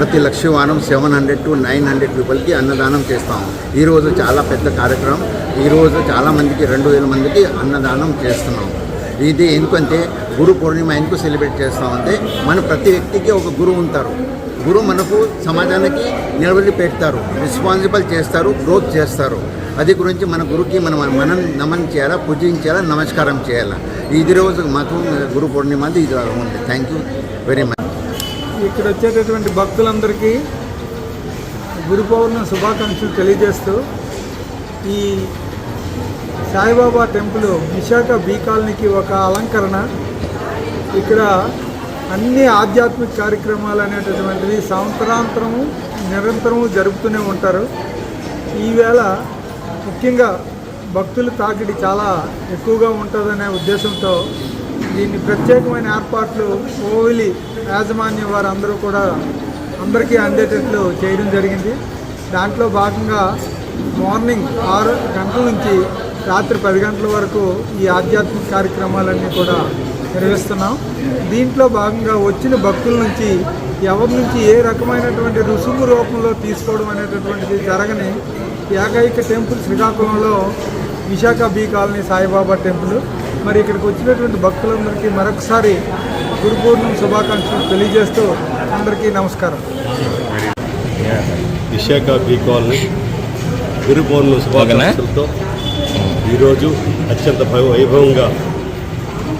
ప్రతి లక్షవారం seven hundred to nine hundred పీపుల్కి అన్నదానం చేస్తాం. ఈరోజు చాలా పెద్ద కార్యక్రమం. ఈరోజు చాలామందికి రెండు వేల మందికి అన్నదానం చేస్తున్నాం. ఇది ఎందుకంటే గురు పూర్ణిమ ఎందుకు సెలబ్రేట్ చేస్తామంటే మన ప్రతి వ్యక్తికి ఒక గురువు ఉంటారు. గురువు మనకు సమాజానికి నిలబడి పెడతారు. రెస్పాన్సిబుల్ చేస్తారు గ్రోత్ చేస్తారు. అది గురించి మన గురుకి మనం మనం నమన్ చేయాలా పూజించాలా నమస్కారం చేయాలా. ఇది రోజు మాకు గురు పూర్ణిమ అది ఇది ఉంది. థ్యాంక్ యూ వెరీ మచ్ ఇక్కడ వచ్చేటటువంటి భక్తులందరికీ గురు పౌర్ణమి శుభాకాంక్షలు తెలియజేస్తూ ఈ సాయిబాబా టెంపుల్ విశాఖ బీ కాలనీకి ఒక అలంకరణ. ఇక్కడ అన్ని ఆధ్యాత్మిక కార్యక్రమాలు అనేటటువంటివి సంవత్సరాంతరము నిరంతరము జరుపుతూనే ఉంటారు. ఈవేళ ముఖ్యంగా భక్తుల తాకిడి చాలా ఎక్కువగా ఉంటుందనే ఉద్దేశంతో దీన్ని ప్రత్యేకమైన ఏర్పాట్లు ఓవిలి యాజమాన్యం వారందరూ కూడా అందరికీ అందేటట్లు చేయడం జరిగింది. దాంట్లో భాగంగా మార్నింగ్ ఆరు గంటల నుంచి రాత్రి పది గంటల వరకు ఈ ఆధ్యాత్మిక కార్యక్రమాలన్నీ కూడా నిర్వహిస్తున్నాం. దీంట్లో భాగంగా వచ్చిన భక్తుల నుంచి ఎవరి నుంచి ఏ రకమైనటువంటి రుసుము రూపంలో తీసుకోవడం అనేటటువంటిది జరగని ఏకైక టెంపుల్ శ్రీకాకుళంలో Visakha B colony Saibaba temple. మరి ఇక్కడికి వచ్చినటువంటి భక్తులందరికీ మరొకసారి గురు పూర్ణిమ శుభాకాంక్షలు తెలియజేస్తూ అందరికీ నమస్కారం. విశాఖ బీ కాలనీ గురు పౌర్ణమి శుభాకాంక్షలతో ఈరోజు అత్యంత భయ- వైభవంగా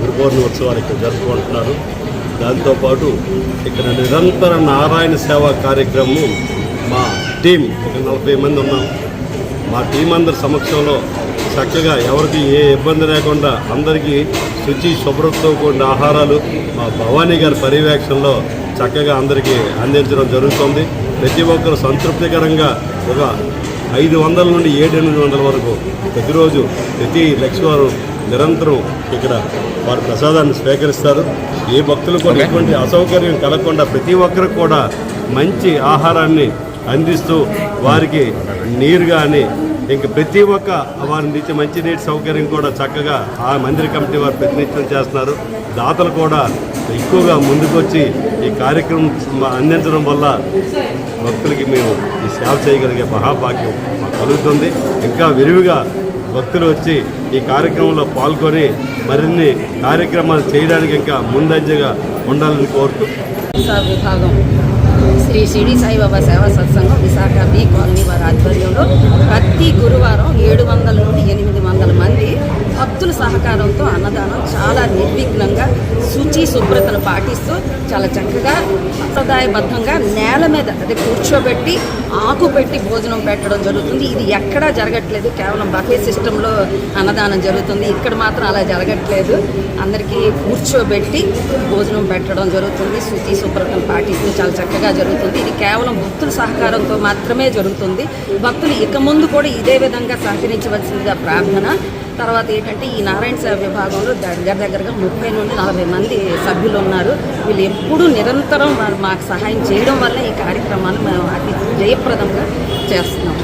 గురు ఉత్సవాలు ఇక్కడ జరుపుకుంటున్నారు. దాంతోపాటు ఇక్కడ నిరంతర నారాయణ సేవా కార్యక్రమం మా టీం ఒక నలభై మంది ఉన్నాం. మా టీం అందరి సమక్షంలో చక్కగా ఎవరికి ఏ ఇబ్బంది లేకుండా అందరికీ శుచి శుభ్రతతో కూడిన ఆహారాలు మా భవానీ గారి పర్యవేక్షణలో చక్కగా అందరికీ అందించడం జరుగుతుంది. ప్రతి ఒక్కరు సంతృప్తికరంగా ఒక ఐదు వందల నుండి ఏడు ఎనిమిది వందల వరకు ప్రతిరోజు ప్రతి లక్షవారం నిరంతరం ఇక్కడ వారి ప్రసాదాన్ని స్వీకరిస్తారు. ఏ భక్తులు కూడా ఎటువంటి అసౌకర్యం కలగకుండా ప్రతి ఒక్కరు కూడా మంచి ఆహారాన్ని అందిస్తూ వారికి నీరు కానీ ఇంక ప్రతి ఒక్క వారి నుంచి మంచినీటి సౌకర్యం కూడా చక్కగా ఆ మందిర కమిటీ వారు ప్రతినిత్యం చేస్తున్నారు. దాతలు కూడా ఎక్కువగా ముందుకొచ్చి ఈ కార్యక్రమం అందించడం వల్ల భక్తులకి మేము ఈ సేవ చేయగలిగే మహాభాగ్యం మాకు కలుగుతుంది. ఇంకా విరివిగా భక్తులు వచ్చి ఈ కార్యక్రమంలో పాల్గొని మరిన్ని కార్యక్రమాలు చేయడానికి ఇంకా ముందంజగా ఉండాలని కోరుతూ విభాగం శ్రీ షిరిడి సాయిబాబా సేవా సత్సంగం విశాఖ బి కాలనీ వారి ఆధ్వర్యంలో ప్రతి గురువారం ఏడు వందల నుండి ఎనిమిది భక్తుల సహకారంతో అన్నదానం చాలా నిర్విఘ్నంగా శుచి శుభ్రతను పాటిస్తూ చాలా చక్కగా సంప్రదాయబద్ధంగా నేల మీద అదే కూర్చోబెట్టి ఆకు పెట్టి భోజనం పెట్టడం జరుగుతుంది. ఇది ఎక్కడా జరగట్లేదు. కేవలం బఫే సిస్టంలో అన్నదానం జరుగుతుంది. ఇక్కడ మాత్రం అలా జరగట్లేదు. అందరికీ కూర్చోబెట్టి భోజనం పెట్టడం జరుగుతుంది. శుచి శుభ్రతను పాటిస్తూ చాలా చక్కగా జరుగుతుంది. ఇది కేవలం భక్తుల సహకారంతో మాత్రమే జరుగుతుంది. భక్తులు ఇక ముందు కూడా ఇదే విధంగా సహకరించవలసిందిగా ప్రార్థన. తర్వాత ఏంటంటే ఈ నారాయణ సేవ విభాగంలో దగ్గర దగ్గరగా ముప్పై నుండి నలభై మంది సభ్యులు ఉన్నారు. వీళ్ళు ఎప్పుడూ నిరంతరం మాకు సహాయం చేయడం వల్ల ఈ కార్యక్రమాన్ని మేము అతి జయప్రదంగా చేస్తున్నాం.